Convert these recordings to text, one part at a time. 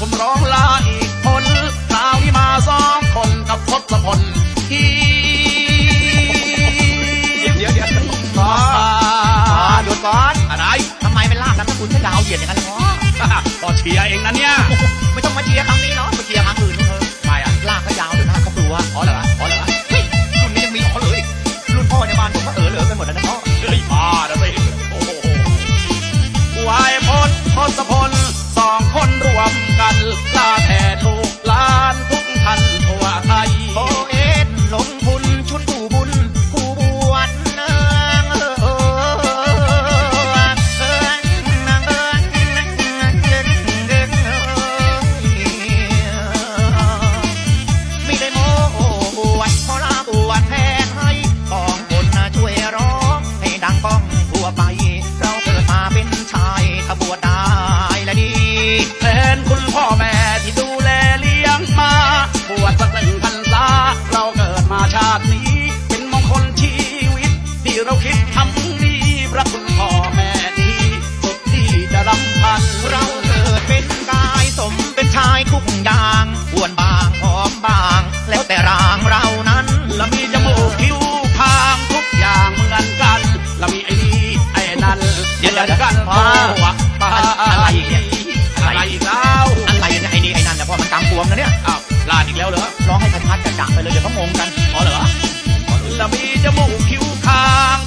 ผมร้องลาอีกคนคราวนี้มาสองคนกับทศพลทีเดี๋ยวเดี๋ยวก่อดูก่อนอะไรทำไมเป็นลาบน้ำตะคุณใช้ดาวเหยียดอย่างนั้นล่ะพอเชียร์เองนั้น ยางอ้วนบางหอมบาง แล้วแต่รางเรานั้นละมีจมูกคิ้วคางทุกอย่างเหมือนกันละมีไอ้นี่ไอ้นั่นเดี๋อนกันพ่อปาอะไรเนี่ยอะไรอีแล้วอะไรเนี่ยไอ้นี่ไอ้นั่นเนี่ยพ่อมันตามลวงนะเนี่ยอ้าวลาดอีกแล้วเหรอร้องให้ชัดๆจังไปเลยเดี๋ยวเขางงกันอ๋อเหรอละมีจมูกคิ้วคาง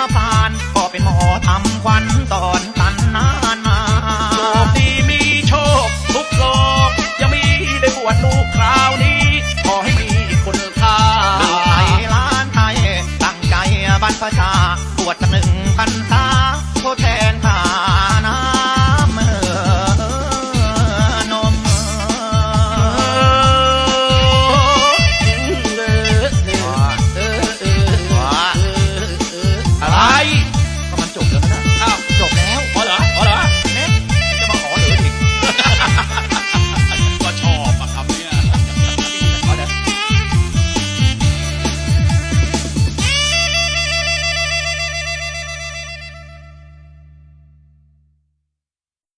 มาพานก็เป็นหมอทำควันสอนตันนานาโชคดีมีโชค ทุกโลกยังมีได้บวชลูกคราวนี้ ขอให้มีคุณค่าไทยล้านไทยตั้งใจบรรพชาบวชหนึ่ง